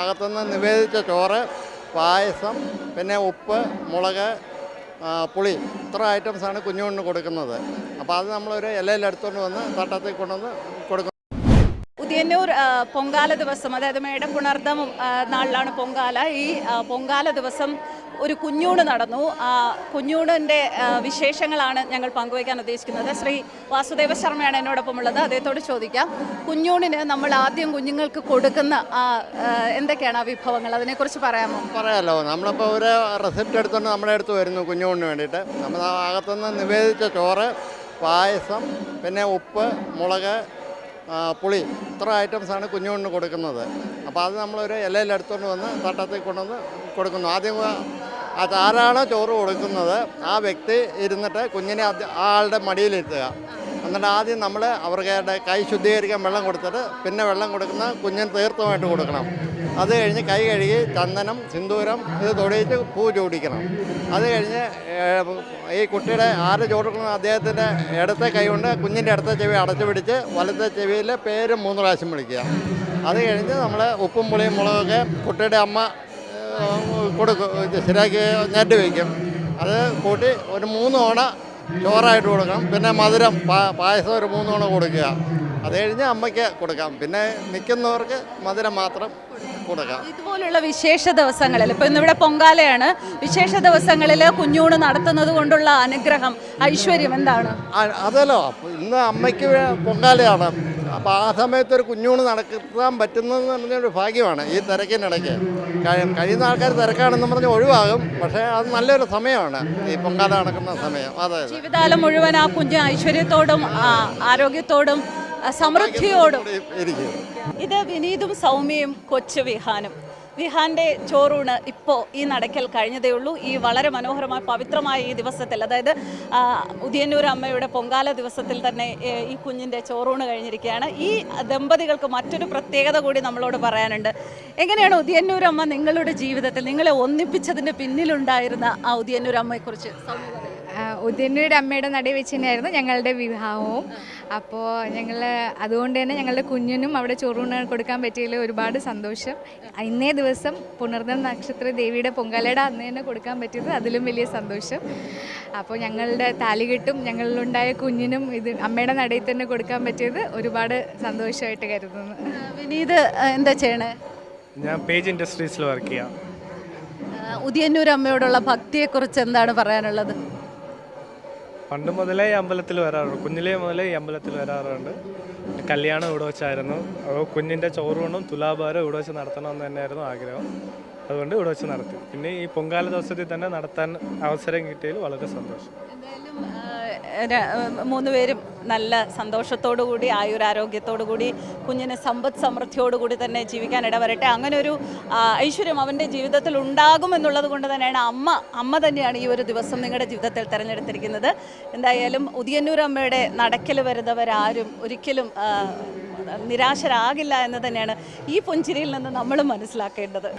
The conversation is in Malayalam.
അകത്തുനിന്ന് നിവേദിച്ച ചോറ് പായസം പിന്നെ ഉപ്പ് മുളക് പുളി ഇത്ര ഐറ്റംസാണ് കുഞ്ഞുകൊണ്ട് കൊടുക്കുന്നത്. അപ്പോൾ അത് നമ്മളൊരു ഇലയിൽ എടുത്തുകൊണ്ട് വന്ന് തട്ടത്തിൽ കൊണ്ടുവന്ന് കൊടുക്കും. ഉദയന്നൂർ പൊങ്കാല ദിവസം അതായത് മേടപ്പുണർദം ആ, നാളിലാണ് പൊങ്കാല. ഈ പൊങ്കാല ദിവസം ഒരു കുഞ്ഞൂണ് നടന്നു. ആ കുഞ്ഞൂണിന്റെ വിശേഷങ്ങളാണ് ഞങ്ങൾ പങ്കുവയ്ക്കാൻ ഉദ്ദേശിക്കുന്നത്. ശ്രീ വാസുദേവ ശർമ്മയാണ് എന്നോടൊപ്പം ഉള്ളത്. അദ്ദേഹത്തോട് ചോദിക്കാം. കുഞ്ഞൂണിന് നമ്മൾ ആദ്യം കുഞ്ഞുങ്ങൾക്ക് കൊടുക്കുന്ന എന്തൊക്കെയാണ് ആ വിഭവങ്ങൾ? അതിനെക്കുറിച്ച് പറയാമോ? പറയാമല്ലോ നമ്മളിപ്പോൾ ഒരു റെസിപ്റ്റ് എടുത്തുകൊണ്ട് നമ്മുടെ അടുത്ത് വരുന്നു കുഞ്ഞൂണിന് വേണ്ടിയിട്ട്. നമ്മൾ അകത്തുനിന്ന് നിവേദിച്ച ചോറ് പായസം പിന്നെ ഉപ്പ് മുളക് പുളി ഇത്ര ഐറ്റംസാണ് കുഞ്ഞുകൊണ്ട് കൊടുക്കുന്നത്. അപ്പോൾ അത് നമ്മളൊരു ഇലയിൽ എടുത്തുകൊണ്ട് വന്ന് തട്ടത്തിൽ കൊണ്ടുവന്ന് കൊടുക്കുന്നു. ആദ്യം ആരാണോ ചോറ് കൊടുക്കുന്നത് ആ വ്യക്തി ഇരുന്നിട്ട് കുഞ്ഞിനെ ആ ആളുടെ മടിയിലിരുത്തുക. എന്നിട്ട് ആദ്യം നമ്മൾ അവരുടെ കൈ ശുദ്ധീകരിക്കാൻ വെള്ളം കൊടുത്തിട്ട് പിന്നെ വെള്ളം കൊടുക്കുന്ന കുഞ്ഞിന് തീർത്ഥമായിട്ട് കൊടുക്കണം. അത് കഴിഞ്ഞ് കൈ കഴുകി ചന്ദനം സിന്ദൂരം ഇത് തൊടിയിച്ച് പൂ ചൂടിക്കണം. അത് കഴിഞ്ഞ് ഈ കുട്ടിയുടെ ആര് ചോടുക്കണം അദ്ദേഹത്തിന്റെ ഇടത്തെ കൈ കൊണ്ട് കുഞ്ഞിന്റെ ഇടത്തെ ചെവി അടച്ചു പിടിച്ച് വലത്തെ ചെവിയിൽ പേര് മൂന്ന് പ്രാവശ്യം വിളിക്കുക. അത് കഴിഞ്ഞ് നമ്മൾ ഉപ്പും പുളിയും മുളകൊക്കെ കുട്ടിയുടെ അമ്മ കൊടുക്കും ശരിയാക്കി നേരത്തെ വയ്ക്കും. അത് കൂട്ടി ഒരു മൂന്ന് ഓണ ചോറായിട്ട് കൊടുക്കണം. പിന്നെ മധുരം പാ- പായസം ഒരു മൂന്ന് ഓണ കൊടുക്കുക. അത് കഴിഞ്ഞ് അമ്മയ്ക്ക് കൊടുക്കാം. പിന്നെ നിൽക്കുന്നവർക്ക് മധുരം മാത്രം കൊടുക്കാം. ഇതുപോലുള്ള വിശേഷ ദിവസങ്ങളിൽ ഇപ്പൊ ഇന്നിവിടെ പൊങ്കാലയാണ്. വിശേഷ ദിവസങ്ങളിൽ കുഞ്ഞൂണ് നടത്തുന്നത് കൊണ്ടുള്ള അനുഗ്രഹം ഐശ്വര്യം എന്താണ്? അതല്ലോ. ഇന്ന് അമ്മയ്ക്ക് പൊങ്കാലയാണ്. അപ്പോൾ ആ സമയത്ത് ഒരു കുഞ്ഞൂണ് നടക്കാൻ പറ്റുന്നതെന്ന് പറഞ്ഞൊരു ഭാഗ്യമാണ് ഈ തിരക്കിനിടയ്ക്ക് കഴി- കഴിയുന്ന ആൾക്കാർ തിരക്കാണെന്ന് പറഞ്ഞ് ഒഴിവാകും. പക്ഷേ അത് നല്ലൊരു സമയമാണ്. ഈ പൊങ്കാല നടക്കുന്ന സമയം. അതെ ജീവിതകാലം മുഴുവൻ ആ കുഞ്ഞ് ഐശ്വര്യത്തോടും ആരോഗ്യത്തോടും സമൃദ്ധിയോടും. ഇത് വിനീതും സൗമ്യയും കൊച്ചു വിഹാനും. വിഹാന്റെ ചോറൂണ് ഇപ്പോൾ ഈ നടക്കൽ കഴിഞ്ഞതേ ഉള്ളൂ. ഈ വളരെ മനോഹരമായ പവിത്രമായ ഈ ദിവസത്തിൽ അതായത് ഉദയന്നൂർ അമ്മയുടെ പൊങ്കാല ദിവസത്തിൽ തന്നെ ഈ കുഞ്ഞിന്റെ ചോറൂണ് കഴിഞ്ഞിരിക്കുകയാണ്. ഈ ദമ്പതികൾക്ക് മറ്റൊരു പ്രത്യേകത കൂടി നമ്മളോട് പറയാനുണ്ട്. എങ്ങനെയാണ് ഉദയന്നൂർ അമ്മ നിങ്ങളുടെ ജീവിതത്തിൽ നിങ്ങളെ ഒന്നിപ്പിച്ചതിന്റെ പിന്നിലുണ്ടായിരുന്ന ആ ഉദയന്നൂർ അമ്മയെക്കുറിച്ച്? സൗമ്യ പറയൂ. ഉദയന്നൂരുടെ അമ്മയുടെ നടയിൽ വെച്ച് തന്നെയായിരുന്നു ഞങ്ങളുടെ വിവാഹവും. അപ്പോൾ ഞങ്ങൾ അതുകൊണ്ട് തന്നെ ഞങ്ങളുടെ കുഞ്ഞിനും അവിടെ ചോറൂണ് കൊടുക്കാൻ പറ്റിയതിൽ ഒരുപാട് സന്തോഷം. ഇന്നേ ദിവസം പുണർന്ന നക്ഷത്ര ദേവിയുടെ പൊങ്കാലയുടെ അന്ന് തന്നെ കൊടുക്കാൻ പറ്റിയത് അതിലും വലിയ സന്തോഷം. അപ്പോൾ ഞങ്ങളുടെ താലികെട്ടും ഞങ്ങളിലുണ്ടായ കുഞ്ഞിനും ഇത് അമ്മയുടെ നടയിൽ തന്നെ കൊടുക്കാൻ പറ്റിയത് ഒരുപാട് സന്തോഷമായിട്ട് കരുതുന്നു. വിനീത് എന്താ ചെയ്യണേ? ഞാൻ പേജ് ഇൻഡസ്ട്രീസിൽ വർക്ക് ചെയ്യാം. ഉദയന്നൂർ അമ്മയോടുള്ള ഭക്തിയെക്കുറിച്ച് എന്താണ് പറയാനുള്ളത്? പണ്ട് മുതലേ ഈ അമ്പലത്തിൽ വരാറുണ്ട്. കുഞ്ഞിലേ മുതലേ ഈ അമ്പലത്തിൽ വരാറുണ്ട്. കല്യാണം ഇവിടെ വെച്ചായിരുന്നു. അപ്പോൾ കുഞ്ഞിന്റെ ചോറൂണും തുലാഭാരം ഇവിടെ വെച്ച് നടത്തണമെന്ന് തന്നെയായിരുന്നു ആഗ്രഹം. അതുകൊണ്ട് ഇവിടെ വെച്ച് നടത്തി. പിന്നെ ഈ പൊങ്കാല ദിവസത്തിൽ തന്നെ നടത്താൻ അവസരം കിട്ടിയതിൽ വളരെ സന്തോഷം. മൂന്ന് പേരും നല്ല സന്തോഷത്തോടു കൂടി ആയുരാരോഗ്യത്തോടു കൂടി കുഞ്ഞിന് സമ്പദ് സമൃദ്ധിയോടുകൂടി തന്നെ ജീവിക്കാൻ ഇടവരട്ടെ. അങ്ങനെ ഒരു ഐശ്വര്യം അവന്റെ ജീവിതത്തിൽ ഉണ്ടാകും എന്നുള്ളത് കൊണ്ട് തന്നെയാണ് അമ്മ അമ്മ തന്നെയാണ് ഈ ഒരു ദിവസം നിങ്ങളുടെ ജീവിതത്തിൽ തിരഞ്ഞെടുത്തിരിക്കുന്നത്. എന്തായാലും ഉദിയന്നൂർ അമ്മയുടെ നടക്കൽ വരുന്നവരാരും ഒരിക്കലും നിരാശരാകില്ല എന്ന് തന്നെയാണ് ഈ പുഞ്ചിരിയിൽ നിന്ന് നമ്മൾ മനസ്സിലാക്കേണ്ടത്.